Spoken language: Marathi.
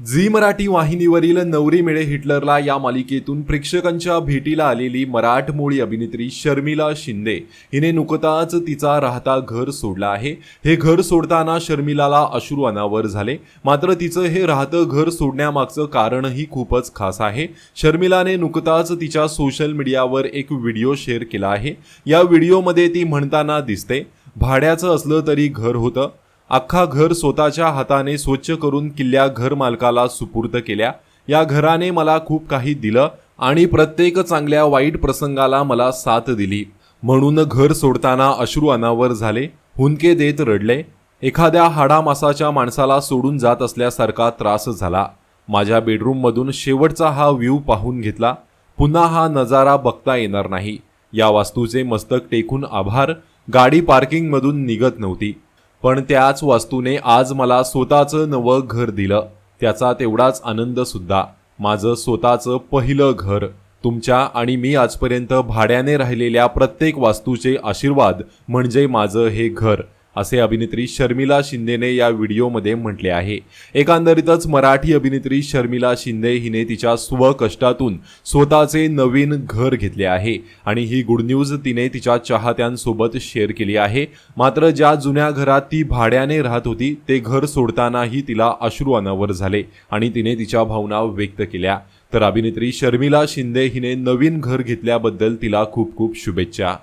झी मराठी वाहिनीवरील नवरी मिळे हिटलरला या मालिकेतून प्रेक्षकांच्या भेटीला आलेली मराठमोळी अभिनेत्री शर्मिला शिंदे. हिने नुकताच तिचा राहता घर सोडला आहे. हे घर सोडताना शर्मिलाला अश्रू अनावर झाले. मात्र तिचं हे राहतं घर सोडण्यामागचं कारणही खूपच खास आहे. शर्मिलाने नुकताच तिच्या सोशल मीडियावर एक व्हिडिओ शेअर केला आहे. या व्हिडिओमध्ये ती म्हणताना दिसते भाड्याचं असलं तरी घर होतं. अख्खा घर स्वतःच्या हाताने स्वच्छ करून किल्ल्या घर मालकाला सुपूर्द केल्या. या घराने मला खूप काही दिलं आणि प्रत्येक चांगल्या वाईट प्रसंगाला मला साथ दिली. म्हणून घर सोडताना अश्रू अनावर झाले हुंदके देत रडले. एखाद्या हाडामासाच्या माणसाला सोडून जात असल्यासारखा त्रास झाला. माझ्या बेडरूममधून शेवटचा हा व्ह्यू पाहून घेतला. पुन्हा हा नजारा बघता येणार नाही. या वास्तूचे मस्तक टेकून आभार. गाडी पार्किंगमधून निघत नव्हती. पण त्याच वास्तूने आज मला स्वतःचं नवं घर दिलं. त्याचा तेवढाच आनंद सुद्धा. माझं स्वतःचं पहिलं घर. तुमच्या आणि मी आजपर्यंत भाड्याने राहिलेल्या प्रत्येक वास्तूचे आशीर्वाद म्हणजे माझं हे घर. असे अभिनेत्री शर्मिला शिंदेने या व्हिडिओमध्ये म्हटले आहे. एकंदरीतच मराठी अभिनेत्री शर्मिला शिंदे हिने तिच्या स्वकष्टातून स्वतःचे नवीन घर घेतले आहे आणि ही गुड न्यूज तिने तिच्या चाहत्यांसोबत शेअर केली आहे. मात्र ज्या जुन्या घरात ती भाड्याने राहत होती ते घर सोडतानाही तिला अश्रू अनावर झाले आणि तिने तिच्या भावना व्यक्त केल्या. तर अभिनेत्री शर्मिला शिंदे हिने नवीन घर घेतल्याबद्दल तिला खूप खूप शुभेच्छा.